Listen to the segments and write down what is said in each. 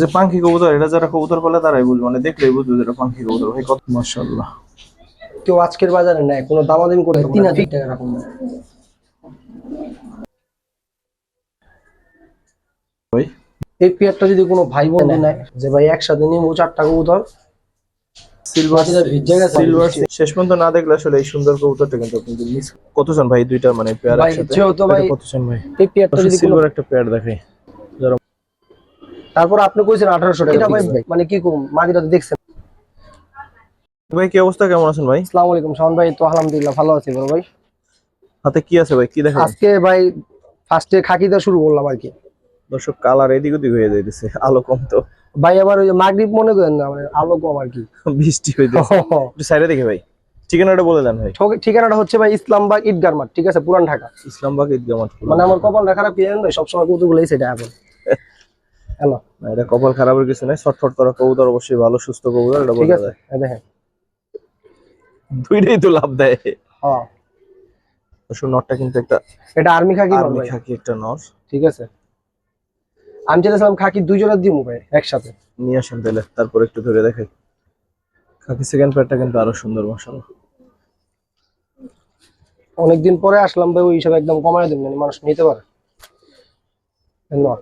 যে পাখি কবুতর এটা যারা কবুতর পালে তারাই বুঝবে। মানে দেখলেই বুঝবে যে এটা পাখি কবুতর। ভাই কত মাশাআল্লাহ। কেউ আজকের বাজারে নেয় কোনো দামাদামি করে তিন হাজার টাকা রাখুন ভাই? এই পেয়ারটা যদি কোনো ভাই বোন নেয় যে ভাই একসাথে নিয়ে ও চারটা কবুতর সিলভার বাকিটা সিলভার শেষ পর্যন্ত না দেখলে আসলে এই সুন্দর কবুতরটা কিন্তু আপনি মিস কত ভাই? দুইটা মানে পেয়ার একসাথে? যেহেতু ভাই- এই পেয়ারটা যদি সিলভার একটা পেয়ার দেখাই। যারা তারপর আপনি কইছেন আঠারোশো টাকা ভাই মানে কি কম? মাদিটা তো দেখছেন? ভাই কি অবস্থা? কেমন আছেন ভাই? আসসালামু আলাইকুম শাওন ভাই তো আলহামদুলিল্লাহ ভালো আছি বড় ভাই। হাতে কি আছে ভাই? কি দেখাবেন? আজকে ভাই ফার্স্টে খাকিটা শুরু করলাম আর কি। দর্শক কালার এদিক ওদিক হয়ে যাইতেছে আলো কম তো। ভাই আবার ওই যে মাগরিব মনে করেন না মানে আলো কম আর কি। বৃষ্টি হইতেছে। একটু সাইডে দেখে ভাই। ঠিকানাটা বলে দেন ভাই। ঠিক- ঠিকানাটা হচ্ছে ভাই ইসলামবাগ ঈদগার মাঠ ঠিক আছে? পুরান ঢাকা। ইসলামবাগ ঈদগাহ মাঠ। মানে আমার কপালটা খারাপ কি জানেন ভাই? সবসময় কৌতুকগুলোই সেটা এখন হ্যালো। না, এটা কপাল খারাপের কিছু নাই ছটফট করা কবুতর অবশ্যই ভালো সুস্থ কবুতর এটা ঠিক আছে দেখেন। দুইটাই তো লাভ দেয়। হ্যাঁ। দর্শক নটটা কিন্তু একটা এটা আর্মি খাকি আর্মি খাকি একটা নর। ঠিক আছে। আমি চাইছিলাম খাকি দুইজনের দিব ভাই একসাথে। নিয়ে আসেন তাহলে তারপর একটু ধরে দেখাই। খাকি সেকেন্ড প্যাডটা কিন্তু আরও সুন্দর মশালা অনেকদিন পরে আসলাম ভাই ওই হিসাবে একদম কমায় দেন মানে মানুষ নিতে পারে। নর।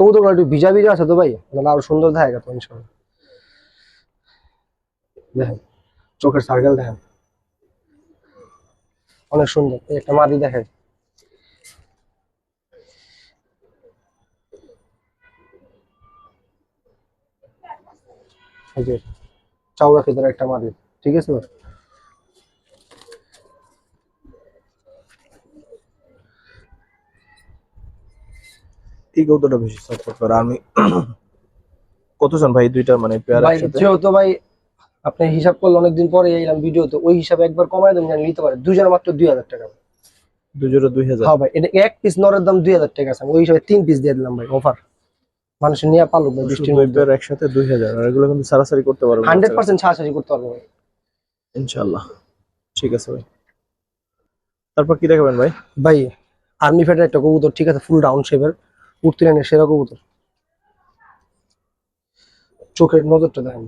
কৌতুক একটু ভিজা ভিজা আছে তো ভাই? মানে আরও সুন্দর দেখা গেত ইনশাল্লাহ দেখেন, চোখের সার্কেল দেখেন। অনেক সুন্দর, এই একটা মাদি দেখেন। এই যে চাউরা খেতের একটা মাদি, ঠিক আছে এই কবুতরটা বেশি সাপোর্ট করে। আমি কত চান ভাই দুইটা মানে পেয়ার একসাথে? যেহেতু ভাই আপনি হিসাব করলে অনেকদিন পরে এলাম ভিডিও তো ওই হিসাবে একবার কমায় দেন জানি নিতে পারে। দুজন মাত্র দুই হাজার টাকা দুজোড়া দুই হাজার? হ্যাঁ ভাই এটা এক পিস নরের দাম দুই হাজার টাকা আছে। ওই হিসাবে তিন পিস দিয়ে দিলাম ভাই অফার মানুষ নিয়ে পালুক ভাই বৃষ্টির মধ্যে একসাথে দুই হাজার আর এগুলো কিন্তু সারাসারি করতে পারবেন হান্ড্রেড পার্সেন্ট ছাড়াছাড়ি করতে পারব ভাই। ইনশাল্লাহ ঠিক আছে ভাই। তারপর কি দেখাবেন ভাই? ভাই আর্মি ফেটের একটা কবুতর ঠিক আছে ফুল ডাউন শেপের উঠতে নেই সেরা কবুতর। চোখের নজরটা দেখেন।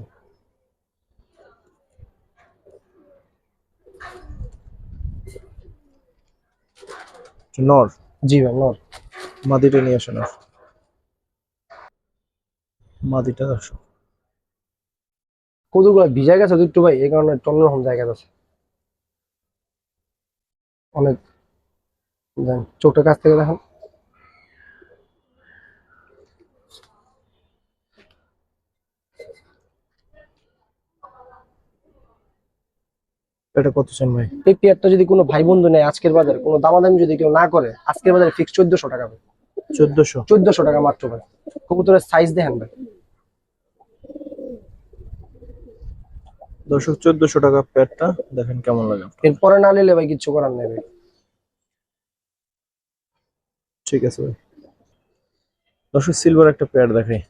নর? জি ভাই নর। মাদিটা নিয়ে আসেন মাদিটা দর্শক কতগুলো ভিজা গেছে একটু ভাই এই কারণে অন্যরকম জায়গা আছে। অনেক চোখটা কাছ থেকে দেখেন। এটা কত চান ভাই? এই পেয়ারটা যদি কোনো ভাই বন্ধু নেয় আজকের বাজারে কোনো দামাদামি যদি কেউ না করে আজকের বাজারে ফিক্স চোদ্দশো টাকা ভাই। চোদ্দশো? চোদ্দশো টাকা মাত্র ভাই। কবুতরের সাইজ দেখেন ভাই। দর্শক চোদ্দশো টাকা প্যাডটা দেখেন কেমন লাগে। এরপরে না নিলে ভাই কিচ্ছু করার নেই ভাই। ঠিক আছে ভাই। দর্শক সিলভার একটা প্যাড দেখাই।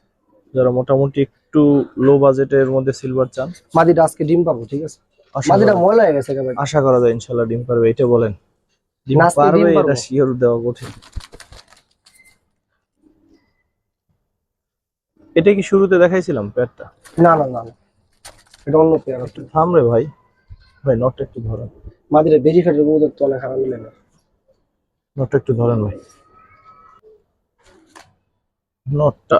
যারা মোটামুটি একটু লো বাজেটের মধ্যে সিলভার চান। মাদিটা আজকে ডিম পাবো ঠিক আছে? মাদিটা ময়লা হয়ে গেছে ভাই আশা করা যায় ইনশাল্লাহ ডিম পারবে এটা বলেন। ডিম পারবে এটা। শিওর দেওয়া কঠিন। এটা কি শুরুতে দেখাইছিলাম প্যাডটা না না না। এটা অন্য পেয়ার একটু থাম রে ভাই। ভাই নটটা একটু ধরেন। মাদিটা বেজি ফেটের কবুতর তো অনেক খারাপ মিলে না। নটটা একটু ধরেন ভাই। নটটা।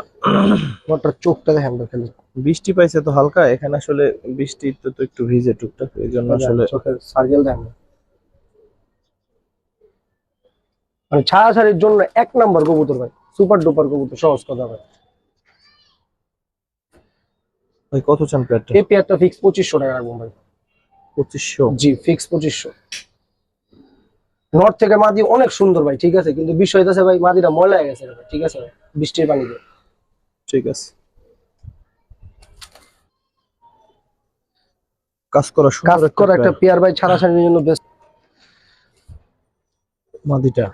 মোটর চোখটা দেখেন খালি। বৃষ্টি পাইছে তো হালকা এখানে আসলে বৃষ্টি তো তো একটু ভিজে টুকটাক এই জন্য আসলে সার্কেল দেখেন ভাই। মানে ছাড়াছাড়ির জন্য এক নাম্বার কবুতর ভাই সুপার ডুপার কবুতর সহজ কথা ভাই। ভাই কত চান প্যাডটা এই পেয়ারটা ফিক্স পঁচিশশো টাকা রাখব ভাই। পঁচিশশো? জি ফিক্স পঁচিশশো। নর্থ থেকে মাদি অনেক সুন্দর ভাই ঠিক আছে? কিন্তু বিষয় হইতেছে ভাই মাদিটা ময়লা হয়ে গেছে ঠিক আছে ভাই? বৃষ্টির পানিতে। ঠিক আছে। কাজ করা কাজ করা একটা পেয়ার ভাই ছাড়াছাড়ির জন্য বেস্ট মাদিটা।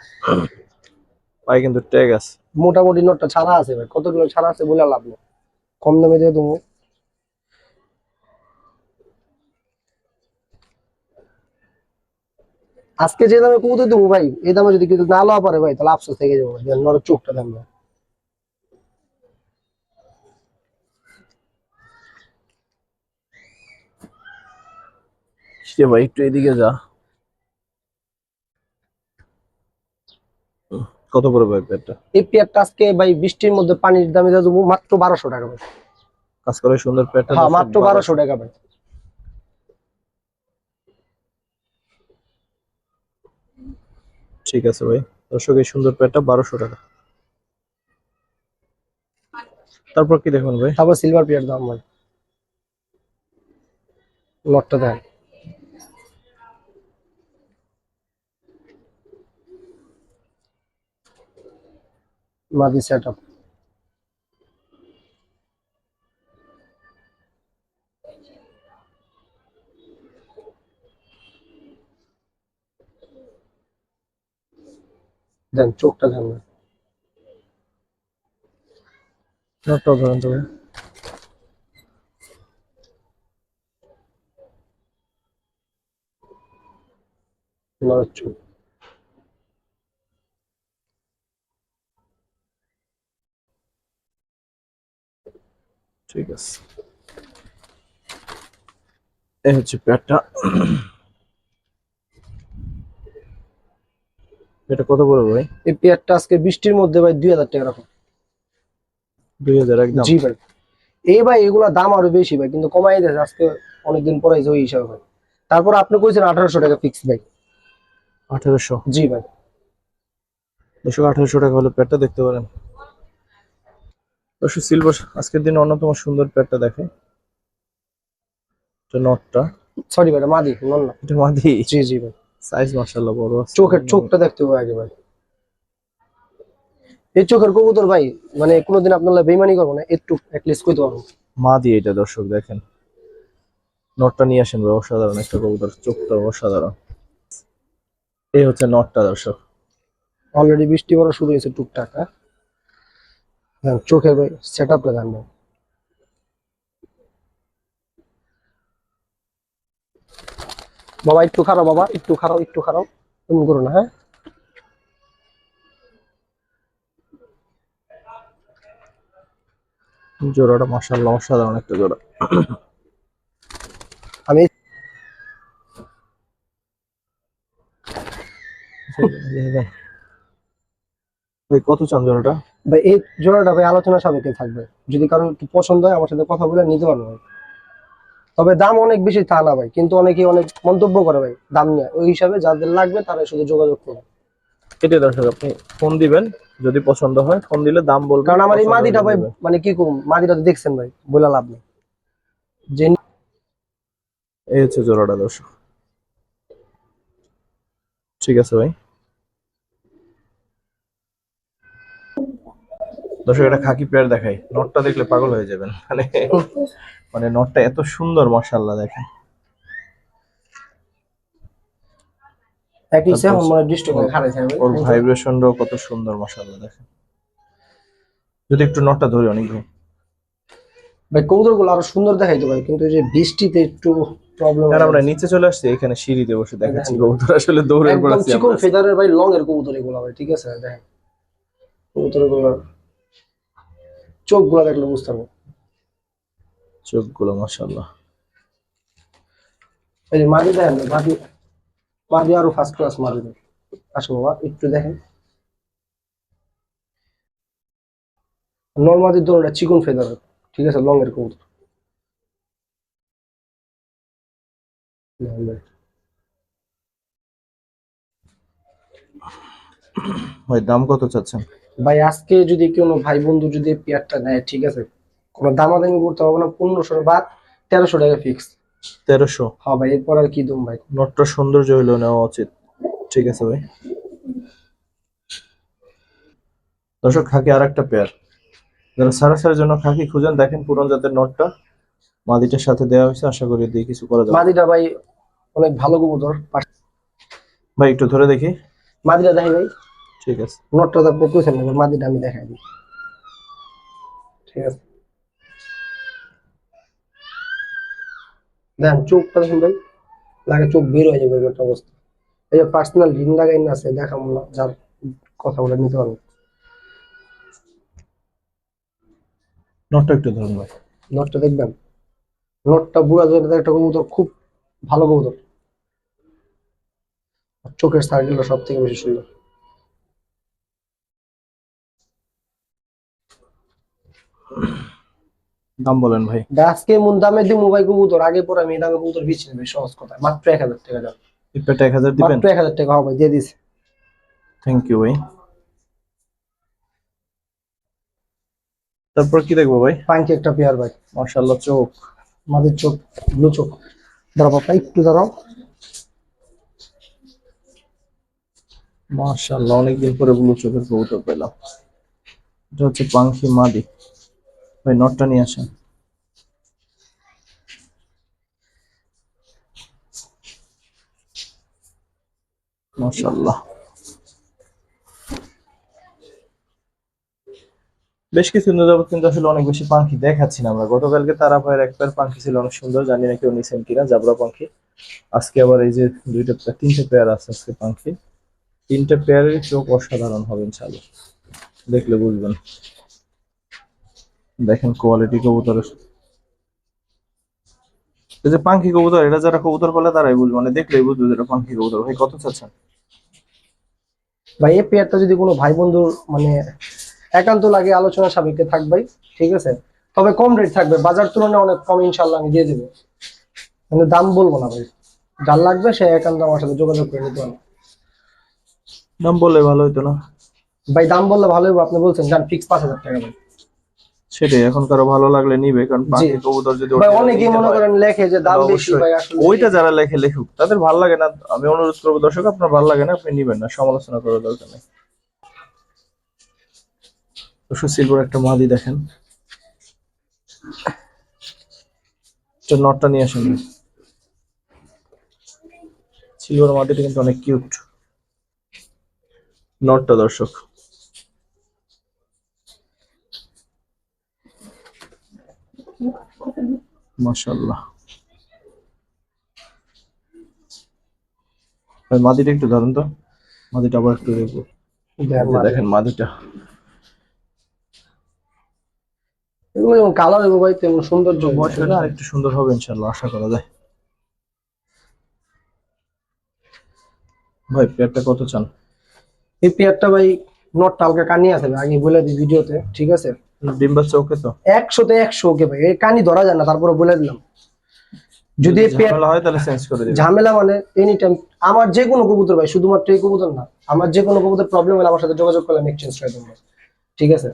পায়ে কিন্তু ট্যাগ আছে। মোটামুটি নোটটা ছাড়া আছে ভাই। কতগুলো ছাড়া আছে বলে লাভ নেই। কম দামে দিয়ে দেবো। আজকে যে দামে কবুতর দেবো ভাই এই দামে যদি কিছু না লওয়া পারে ভাই তাহলে আফসোস থেকে যাব ভাই। নর চোখটা দাম ভাই। রে ভাই একটু এদিকে যা। কত করে ভাই পেয়ারটা এই পেয়ারটা আজকে ভাই বৃষ্টির মধ্যে পানির দামে যা দেবো মাত্র বারোশো টাকা ভাই। কাজ করে সুন্দর পেয়ারটা হ্যাঁ মাত্র বারোশো। টাকা ভাই। ঠিক আছে ভাই। দর্শক এই সুন্দর পেয়ারটা বারোশো টাকা। তারপর কি দেখুন ভাই? তারপর সিলভার পেয়ার দাম ভাই। নটটা দেন। মাদি সেট আপ দেন চোখটা দেন ভাই। নটটা ধরেন তো ভাই নড়ার চোখ ঠিক আছে। এই হচ্ছে পেয়ারটা এটা কত করে ভাই? এই পেয়ারটা আজকে বৃষ্টির মধ্যে ভাই দুই হাজার টাকা রাখো। দুই হাজার একদম। জি ভাই। এই ভাই এগুলা দাম আরও বেশি ভাই কিন্তু কমাই দিয়েছে। আজকে অনেকদিন পরে যে ওই হিসাবে ভাই। তারপর আপনি কইছেন আঠারোশো টাকা ফিক্স ভাই। আঠারোশো? জি ভাই। দর্শক আঠারোশো টাকা হলে প্যাডটা দেখতে পারেন। দর্শক সিলভার আজকের দিনে অন্যতম সুন্দর প্যাডটা দেখে। এটা নটটা সরি ভাই মাদি নন না এটা মাদি? জি জি ভাই। সাইজ মাশাআল্লাহ বড় আছে। চোখের চোখটা দেখতে হবে আগে ভাই। এই চোখের কবুতর ভাই মানে কোনোদিন আপনারা বেইমানি করব না একটু অ্যাটলিস্ট কইতে পারব। মাদি এটা দর্শক দেখেন। নটটা নিয়ে আসেন ভাই অসাধারণ একটা কবুতর চোখটা অসাধারণ। এই হচ্ছে নটটা দর্শক। অলরেডি বৃষ্টি পড়া শুরু হয়েছে টুকটাক হ্যাঁ, চোখের ভাই সেট আপটা দেন ভাই। বাবা একটু খারাপ বাবা একটু খারাপ একটু খারাপ তুমি করো না হ্যাঁ? জোড়াটা মাশাআল্লাহ অসাধারণ একটা জোড়া। আমি কত চান জোড়াটা? ভাই এই জোড়াটা ভাই আলোচনা সাপেক্ষে থাকবে। যদি কারও একটু পছন্দ হয় আমার সাথে কথা বলে নিতে পারব ভাই। তবে দাম অনেক বেশি তা না ভাই কিন্তু অনেকে অনেক মন্তব্য করে ভাই দাম নিয়ে। ওই হিসাবে যাদের লাগবে তারা শুধু যোগাযোগ করবে। এটাই দর্শক আপনি ফোন দিবেন যদি পছন্দ হয় ফোন দিলে দাম বলবেন কারণ আমার এই মাদিটা ভাই মানে কি করুন মাদিটা তো দেখছেন ভাই বলে লাভ নেই। যে এই হচ্ছে জোড়াটা দর্শক। ঠিক আছে ভাই। দর্শক এটা খাকি পেয়ার দেখাই। নটটা দেখলে পাগল হয়ে যাবেন। মানে মানে নটটা এত সুন্দর মাশাআল্লাহ দেখেন। মানে ওর ভাইব্রেশনটাও কত সুন্দর মাশাআল্লাহ দেখেন। যদি একটু নটটা ধরি অনেক ভাই ভাই কবুতরগুলো আরও সুন্দর দেখাইতো ভাই কিন্তু এই যে বৃষ্টিতে একটু প্রবলেম আর আমরা নিচে চলে আসছি এখানে সিঁড়িতে বসে দেখাচ্ছি কবুতর আসলে দৌড়ের পর একদম চিকন ফেদারের ভাই লং এর কবুতর এগুলো ভাই ঠিক আছে? দেখেন কবুতরগুলো চোখগুলো দেখলে বুঝতে পারব। চোখগুলো মাশাআল্লাহ। এই যে মাদি দেখেন মাদি মাদি আরও ফার্স্ট ক্লাস মাদি দেয় আসো বাবা একটু দেখেন। নর্মাদির দোলটা চিকন ফেদার ঠিক আছে লং এর কবুতর। ভাই দাম কত চাচ্ছেন? ভাই আজকে যদি কোনো ভাই বন্ধু যদি পেয়ারটা নেয় ঠিক আছে? কোনো দামাদামি করতে হবে না পনেরোশো বা তেরোশো টাকা ফিক্স তেরোশো? হ্যাঁ ভাই এরপর আর কি দুম ভাই? নটটা সৌন্দর্য হইলেও নেওয়া উচিত। ঠিক আছে ভাই। দর্শক খাকি আর একটা পেয়ার। যারা সারাসারের জন্য খাকি খুঁজেন দেখেন পুরন জাতের নটটা। মাদিটার সাথে দেওয়া হয়েছে আশা করি দিয়ে কিছু করা যাবে। মাদিটা ভাই অনেক ভালো কবুতর। ভাই একটু ধরে দেখি। মাদিটা দেখি ভাই। ঠিক আছে। নটটা আপনি না, মাদিটা আমি দেখাই দিই। ঠিক আছে। চোখটা দেখুন ভাই। লাগে চোখ বের হয়ে যাবে একটা অবস্থা। এই যে পার্সোনাল রিং লাগাই না আছে দেখাবো না যার কথা বলে নিতে পারব। নটটা একটু ধরুন ভাই। নটটা দেখবেন? নটটা বুড়া জোরে একটা কবুতর খুব ভালো কবুতর। চোখের সার্কেলটা সব থেকে বেশি সুন্দর। দাম বলেন ভাই। আজকে এমন দামে দিয়ে মোবাইল কবুতর আগে পরে আমি দামে কবুতর বিচ্ছি নেবে সহজ কথা। মাত্র এক হাজার টাকা দাম। এই পেয়ারটা এক হাজার দিবেন? মাত্র এক হাজার টাকা হবে দিয়ে দিছি। থ্যাংক ইউ ভাই। তারপর কি দেখব ভাই? পাঙ্কি একটা পেয়ার ভাই। মার্শাল্লাহ চোখ। মাদের চোখ ব্লু চোখ। দাঁড়াও বাবা একটু দাঁড়াও মার্শাল্লাহ অনেকদিন পরে ব্লু চোখের কবুতর পেলাম এটা হচ্ছে পাঙ্খি মাদি। ভাই নটটা নিয়ে আসেন। বেশ কিছুদিন যাবত কিন্তু আসলে অনেক বেশি পাখি দেখাচ্ছি না আমরা। গতকালকে তারা ভাইয়ের এক পেয়ার পাখি ছিল অনেক সুন্দর, জানি না কেউ নিছেন কিনা, জাবরা পাখি আজকে আবার এই যে দুইটা তিনটে পেয়ার আছে আজকে পাখি তিনটে পেয়ারের চোখ অসাধারণ হবে ইনশাআল্লাহ। দেখলে বুঝবেন। দেখেন কোয়ালিটি কবুতরের এই যে পাখি কবুতর এটা যারা কবুতর বলে তারাই বুঝবে। মানে দেখলেই বুঝবে যে এটা পাখি কবুতর। ভাই কত চাচ্ছেন? ভাই এই পেয়ারটা যদি কোনো ভাই বন্ধুর মানে একান্ত লাগে আলোচনা সাপেক্ষে থাকবে ঠিক আছে? তবে কম রেট থাকবে। বাজার তুলনায় অনেক কম ইনশাল্লাহ আমি দিয়ে দেবো। মানে দাম বলব না ভাই। যার লাগবে সে একান্ত আমার সাথে যোগাযোগ করে নিতে পারে দাম বললে ভালো হতো না। ভাই দাম বললে ভালো হবে আপনি বলছেন যান ফিক্স পাঁচ হাজার টাকা ভাই। সেটাই এখন কারও ভালো লাগলে নিবে কারণ পাখি কবুতর যদি ভাই অনেকেই মনে করেন লেখে যে দাম বেশি ভাই আসলে ওইটা যারা লেখে লেখুক তাদের ভালো লাগে না আমি অনুরোধ করব দর্শক আপনার ভালো লাগে না আপনি নিবেন না সমালোচনা করার দরকার নেই। সিলভার একটা মাদি দেখেন। নটটা নিয়ে আসেন। সিলভার মাদিটা কিন্তু অনেক কিউট নটটা দর্শক। মাশাল্লাহ মাদিটা একটু ধরুন তো। মাদিটা আবার একটু দেখব। দেখেন মাদিটা। এগুলো যেমন কালার হবে ভাই তেমন সৌন্দর্য বয়স হলে আর একটু সুন্দর হবে ইনশাল্লাহ আশা করা যায়। ভাই পেয়ারটা কত চান? এই পেয়ারটা ভাই নট হালকা কানি আছে আগে বলে দিই ভিডিওতে ঠিক আছে? ডিম বাচ্চা ওকে তো ভাই। এই কানি ধরা যায় না তারপরে বলে দিলাম। যদি ঝামেলা হয় তাহলে চেঞ্জ করে দিবেন। ঝামেলা মানে এনি টাইম আমার যে কোনো কবুতর ভাই শুধুমাত্র এই কবুতর না আমার যে কোনো কবুতর প্রবলেম হলে আমার সাথে যোগাযোগ করলে আমি এক্সচেঞ্জ করে দেবো। ঠিক আছে?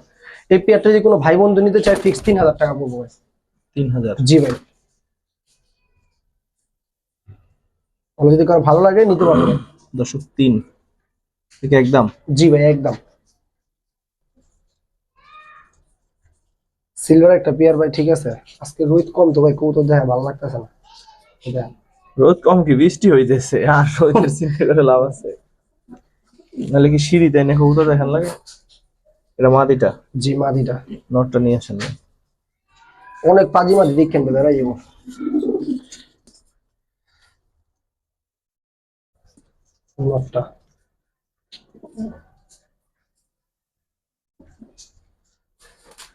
এই পেয়ারটা যদি কোনো ভাই বন্ধু নিতে চায় ফিক্স তিন হাজার টাকা পড়ব ভাই। তিন হাজার? জি ভাই। আমার যদি কারও ভালো লাগে নিতে পারবে দশক তিন। ঠিক একদম? জি ভাই একদম। সিলভার একটা পেয়ার ভাই ঠিক আছে? আজকে রোহিত কম তো ভাই কবুতর দেখা ভালো লাগতেছে না। দেখেন। রোদ কম কি? বৃষ্টি হইতেছে। আর রোদের চিন্তা করে লাভ আছে। নাহলে কি সিঁড়ি তাই না কবুতর দেখান লাগে? এটা মাদিটা জি মাদিটা নটটা নিয়ে আসেন ভাই। অনেক পাজি মাদি দেখেন তো বেড়াই যাব নটটা।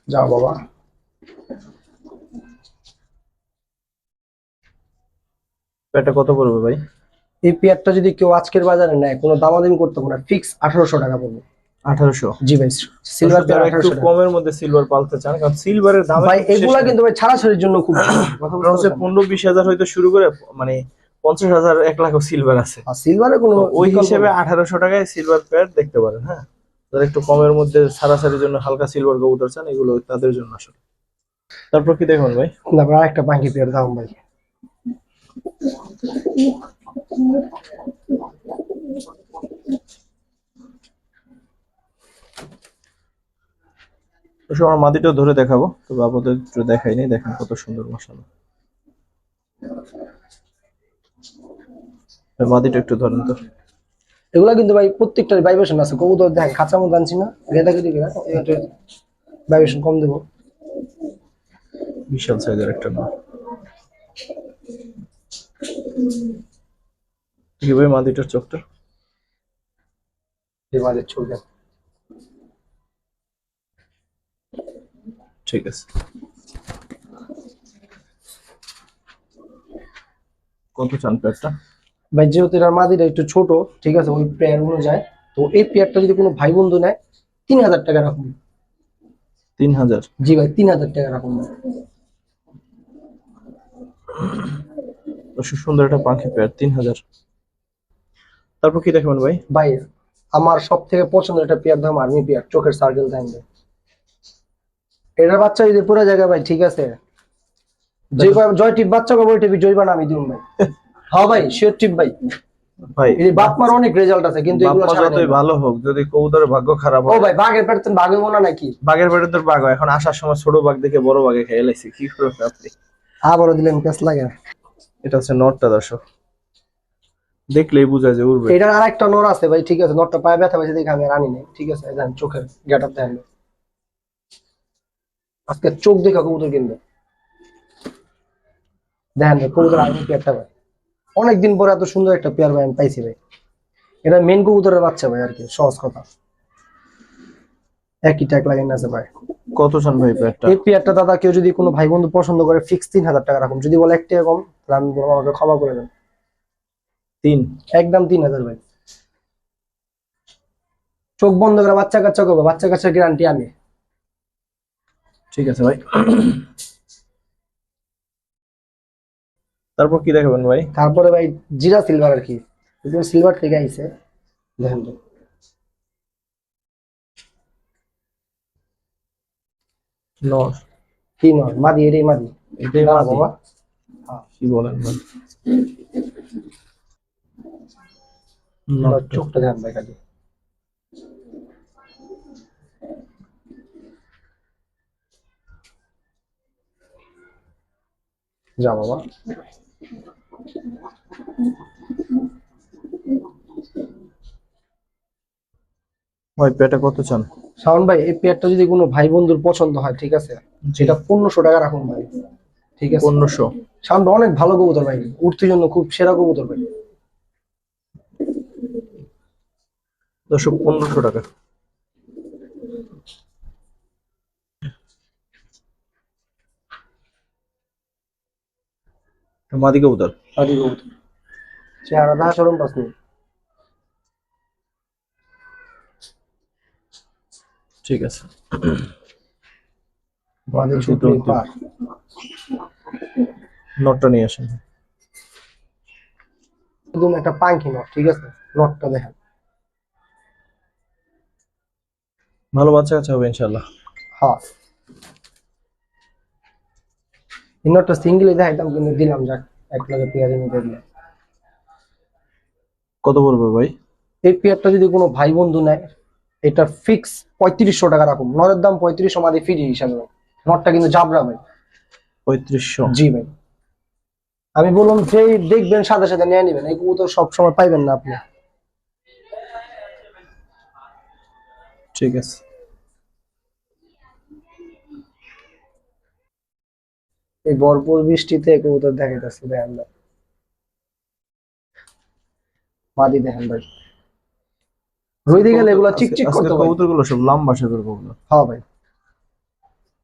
যাও বাবা। পেয়ারটা কত পড়বে ভাই? এই পেয়ারটা যদি কেউ আজকের বাজারে নেয় কোনো দামাদামি করতে পারে না ফিক্স আঠারোশো টাকা পড়বে। আঠারোশো? জি ভাই সিলভার পেয়ার একটু কমের মধ্যে সিলভার পালতে চান কারণ সিলভারের দাম ভাই এগুলা কিন্তু ভাই ছাড়াছাড়ির জন্য খুব হচ্ছে পনেরো বিশ হাজার হয়তো শুরু করে মানে পঞ্চাশ হাজার এক লাখ সিলভার আছে। সিলভারে কোনো ওই হিসেবে আঠারোশো টাকায় সিলভার দেখতে পারেন হ্যাঁ? যারা একটু কমের মধ্যে সারাসারির জন্য হালকা সিলভার কবুতর চান এগুলো তাদের জন্য আসলে। তারপর কি দেখুন ভাই? তারপর আরেকটা পাখি পেয়ার দাম ভাই। আমার মাদিটাও ধরে দেখাবো। তবে আপাতত একটু দেখাইনি দেখেন কত সুন্দর মশালা মাদিটা একটু ধরেন তো। এগুলা কিন্তু ভাই প্রত্যেকটার ভাইব্রেশন আছে। কবুতর দেখেন খাঁচা মতো আনছি না গেদা গেদি গেদা ভাইব্রেশন কম দেবো। বিশাল সাইজের একটা না কি ভাই মাদিটার চোখটা? এবারে ছবি ঠিক আছে। কত চান প্যাডটা? ভাই যেহেতু এটার মাদিটা একটু ছোট ঠিক আছে ওই পেয়ার অনুযায়ী তো এই পেয়ারটা যদি কোনো ভাই বন্ধু নেয় তিন হাজার টাকা রাখুন। তিন হাজার? জি ভাই তিন হাজার টাকা রাখুন। সুন্দর একটা পাখি পেয়ার তিন হাজার তারপর কি দেখবেন ভাই? ভাই আমার সব থেকে পছন্দের একটা পেয়ার দাম আর্মি পেয়ার চোখের সার্কেল দেন এটার বাচ্চা যদি পুরো জায়গায় ভাই ঠিক আছে? জয় টিপ বাচ্চা টিপি জয়বান আমি দিউম ভাই। হ্যাঁ ভাই শিওর টিপ ভাই। ভাই এই অনেক রেজাল্ট আছে কিন্তু এগুলো যতই ভালো হোক যদি কবুতরের ভাগ্য খারাপ ও ভাই বাঘের বাঘে মনে নাকি? বাঘের পেটে তোর বাঘ। এখন আসার সময় ছোট বাঘ দেখে বড় বাঘে খেয়ে লাইছি কি করবে আপনি? আবারও দিলেন পেস লাগে। এটা হচ্ছে নটটা দর্শক। দেখলেই বোঝা যায় উড়বে। এটার আর একটা নর আছে ভাই ঠিক আছে নরটা পায়ে ব্যথা পাইছে দেখে আমি আর আনি নাই ঠিক আছে দেন চোখের গেট আপ দেন আজকে চোখ দেখে কবুতর কিনবে। দেখেন কবুতর আর্মি পেয়ারটা ভাই। অনেকদিন পরে এত সুন্দর একটা পেয়ার ভাই আমি পাইছি ভাই। এটা মেন কবুতরের বাচ্চা ভাই আর কি সহজ কথা। একই ট্যাগ লাগাই আছে ভাই। কত চান ভাই পেয়ারটা এই পেয়ারটা দাদা কেউ যদি কোনো ভাই বন্ধু পছন্দ করে ফিক্স তিন হাজার টাকা রাখুন। যদি বলে এক টাকা কম আমি বলব আমাকে ক্ষমা করে দেন। তিন। একদম তিন হাজার ভাই। চোখ বন্ধ করে বাচ্চা কাচ্চা করব বাচ্চা কাচ্চার গ্যারান্টি আমি। ঠিক আছে ভাই। তারপর কি দেখাবেন ভাই? তারপরে ভাই জিরা সিলভার আর কি। সিলভার থেকে আইছে দেখেন তো। নর। কি নয় মাদি এটাই মাদি। এটাই বাবা। কি বলেন চোখটা যা বাবা। ভাই পেয়ারটা কত চান? শাওন ভাই এই পেয়ারটা যদি কোনো ভাই বন্ধুর পছন্দ হয় ঠিক আছে? যেটা পনেরোশো টাকা রাখুন ভাই। ঠিক আছে। পনেরোশো। ভাই অনেক ভালো কবুতর ভাই। উঠতে জন্য খুব সেরা কবুতর ভাই। দর্শক পনেরোশো টাকা। মাদি কবুতর। আদি কবুতর। চেহারা দেখা সরম পাস নেই। ঠিক আছে। মাদি দুটো পার। নটটা নিয়ে আসেন। একদম একটা পাঙ্কি নট ঠিক আছে? নটটা দেখেন। ভালো বাচ্চা কাছে হবে হ্যাঁ। এই নটটা সিঙ্গেলে দেখাইতাম কিন্তু দিলাম যাক এক লাগে পেয়ারে নিতে দিলাম। কত পড়বে ভাই? এই পেয়ারটা যদি কোনো ভাই বন্ধু নেয় এটা ফিক্স পঁয়ত্রিশশো টাকা রাখুন। নরের দাম পঁয়ত্রিশশো মাদি ফ্রি হিসাবে। নটটা কিন্তু জাবরা ভাই। পঁয়ত্রিশশো। জি ভাই। আমি বললাম যে দেখবেন সাথে সাথে নিয়ে নিবেন এই কবুতর সব সময় পাইবেন না আপনি। ঠিক আছে। এই ভরপুর বৃষ্টিতে কবুতর দেখাইতেছে দেখেন ভাই মাদি দেখেন ভাই। রইতে গেলে এগুলো চিকচিক করতে কবুতরগুলো সব লম্বা শেপের কবুতর। হ্যাঁ ভাই।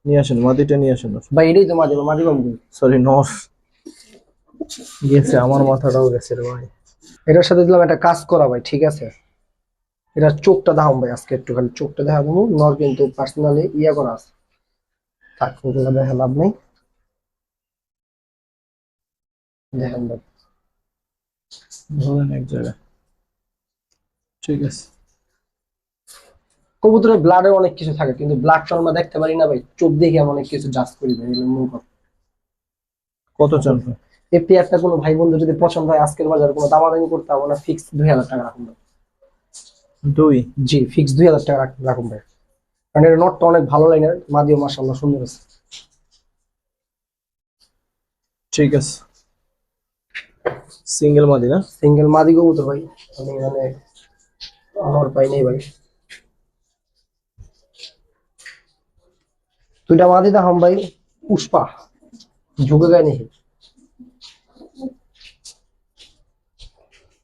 নিয়ে আসেন মাদিটা নিয়ে আসেন ভাই এটাই তো মাদি মাদি কম সরি নর গেছে আমার মাথাটাও গেছে রে ভাই। এটার সাথে দিলাম একটা কাজ করা ভাই ঠিক আছে? এটার চোখটা দেখাম ভাই আজকে একটু খালি চোখটা দেখা দেবো নর কিন্তু পার্সোনালি ইয়া করা আছে। থাক ওগুলো দেখা লাভ নেই। দেখেন ধরেন এক জায়গায়। ঠিক আছে। কবুতরের ব্লাডে অনেক কিছু থাকে কিন্তু ব্লাড তো আমরা দেখতে পারি না ভাই। চোখ দেখে আমি অনেক কিছু জাজ করি ভাই মূল কথা। কত চান? এই পেয়ারটা কোনো ভাই বন্ধু যদি পছন্দ হয় আজকের বাজারে কোনো দামাদামি করতে হবে না ফিক্স দুই হাজার টাকা রাখুন ভাই। দুই? জি ফিক্স দুই হাজার টাকা রাখুন ভাই। কারণ এর নটটা অনেক ভালো লাইনের মাদিও মাসাল্লাহ সুন্দর আছে। ঠিক আছে। সিঙ্গেল মাদি না? সিঙ্গেল মাদি কবুতর ভাই আমি মানে আমার পাই নেই ভাই। দুইটা মাদি দাম ভাই পুষ্পা ঝুঁকে গায়ে নেই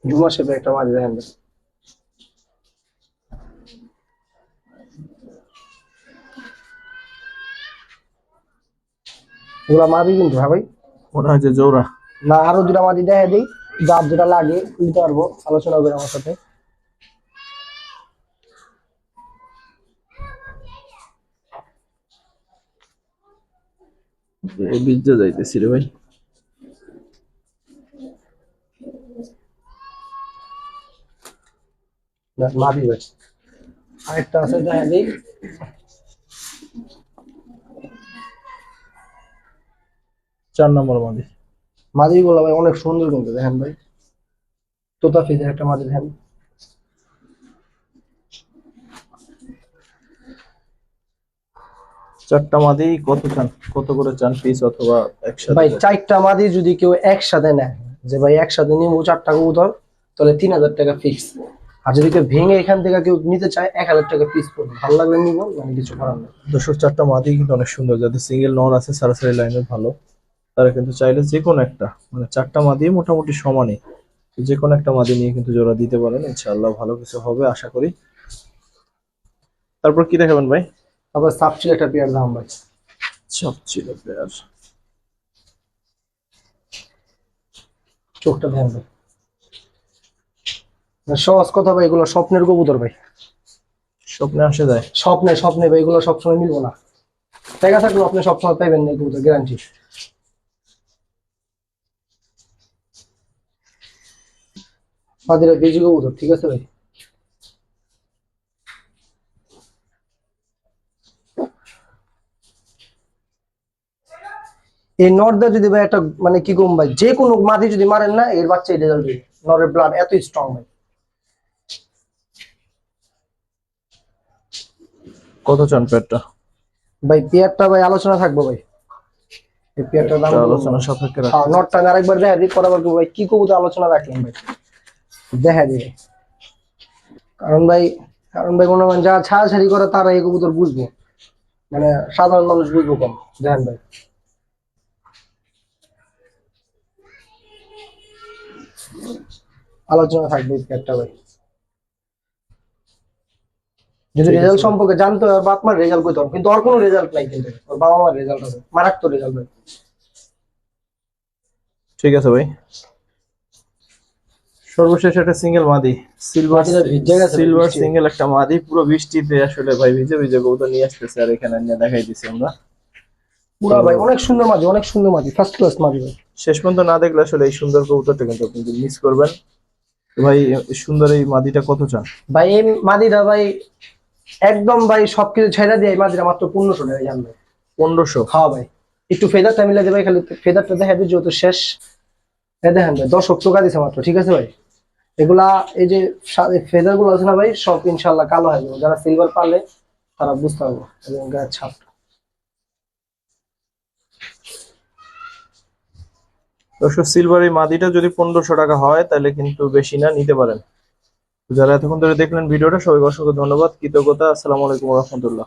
জুমা শেপে একটা মাদি দেখেন ভাই। এগুলা মাদি কিন্তু হ্যাঁ ভাই মনে হয় যে জোড়া না আরও দুটা মাদি দেখা দিই যার যেটা লাগে নিতে পারব আলোচনা করে আমার সাথে এই বীজটা যাইতেছি রে ভাই। না, মাদি ভাই। আরেকটা আছে দেখা দিই চার নম্বর মাদি। মাদি গুলো ভাই অনেক সুন্দর কিন্তু দেখেন ভাই। তোতা ফিজের একটা মাদি দেখেন। চারটা মাদি কত চান কত করে চান পিস অথবা একসাথে ভাই চারটা মাদি যদি কেউ একসাথে নেয় যে ভাই একসাথে নিবো চারটা কবুতর তাহলে তিন হাজার টাকা ফিক্স আর যদি কেউ ভেঙে এখান থেকে কেউ নিতে চায় এক হাজার টাকা পিস পড়বে। ভালো লাগলে নিবো মানে কিছু করার নেই। দর্শক চারটা মাদি কিন্তু অনেক সুন্দর। যাদের সিঙ্গেল নন আছে সারাসারি লাইনে ভালো। তারা কিন্তু চাইলে যে কোনো একটা মানে চারটা মাদি মোটামুটি সমানই। যে কোনো একটা মাদি নিয়ে কিন্তু জোড়া দিতে পারেন ইনশাআল্লাহ ভালো কিছু হবে আশা করি। তারপর কি দেখাবেন ভাই? তারপর সাবচিল একটা পেয়ার দাম ভাই সব ছিল পেয়ার। চোখটা দেখেন ভাই সহজ কথা ভাই এগুলো স্বপ্নের কবুতর ভাই। স্বপ্নে আসে যায়। স্বপ্নে স্বপ্নে ভাই এগুলো সবসময় মিলবো না। টাকা থাকলেও আপনি সবসময় পাইবেন না কবুতর গ্যারান্টি আমাদের বেজি কবুতর ঠিক আছে ভাই? এই নর্দা যদি ভাই একটা মানে কি কম ভাই যে কোনো মাটি যদি মারেন না এর বাচ্চা রেজাল্ট দিবে। নরের ব্লাড এত স্ট্রং ভাই। কত চান পেয়ারটা ভাই পেয়ারটা ভাই আলোচনা থাকব ভাই। এই পেয়ারটার দাম। আলোচনা সাপেক্ষে রাখ হ্যাঁ আমি আরেকবার দেখা দিই পরে আবার ভাই। কি কবুতর আলোচনা রাখলাম ভাই? দেখা দিবে কারণ ভাই কারণ ভাই মনে করেন যারা ছাড়াছাড়ি করে তারা এই কবুতর বুঝব। মানে সাধারণ মানুষ বুঝব কম। দেখেন ভাই। আলোচনা থাকবে একটা ভাই। যদি রেজাল্ট সম্পর্কে জানতে হয় বাপ মার রেজাল্ট করতে কিন্তু ওর কোনো রেজাল্ট নাই কিন্তু। ওর বাবা মার রেজাল্ট আছে মারাত্মক রেজাল্ট ভাই ঠিক আছে ভাই। সর্বশেষ একটা সিঙ্গেল মাদি। সিলভার সিলভার সিঙ্গেল একটা মাদি পুরো বৃষ্টিতে আসলে ভাই ভিজে ভিজে কবুতর নিয়ে আসতেছে আর এখানে নিয়ে দেখাই দিছি আমরা। পুরো ভাই অনেক সুন্দর মাদি অনেক সুন্দর মাদি ফার্স্ট ক্লাস মাঝি ভাই। শেষ পর্যন্ত না দেখলে আসলে এই সুন্দর কবুতরটা কিন্তু আপনি মিস করবেন। ভাই সুন্দর এই মাদিটা কত চান? ভাই এই মাদিটা ভাই একদম ভাই সবকিছু ছেড়ে দিয়ে এই মাদিটা মাত্র পনেরোশো টাকা জান ভাই পনেরোশো? খাওয়া ভাই একটু ফেদার ফেদারটা মিলে দেবে খালি ফেদারটা দেখা দিই যেহেতু শেষ। দেখেন ভাই দর্শক টোকা দিছে মাত্র ঠিক আছে ভাই? এগুলা এই যে ফেদারগুলো আছে না ভাই সব ইনশাল্লাহ কালো হয়ে যাবে। যারা সিলভার পারলে তারা বুঝতে পারব এবং গায়ের ছাপ দর্শক সিলভার এই মাদিটা যদি পনেরোশো টাকা হয়, তাহলে কিন্তু বেশি না, নিতে পারেন। যারা এতক্ষণ ধরে দেখলেন ভিডিওটা সবাই অসংখ্য ধন্যবাদ। কৃতজ্ঞতা, আসসালামু আলাইকুম রহমতুল্লাহ।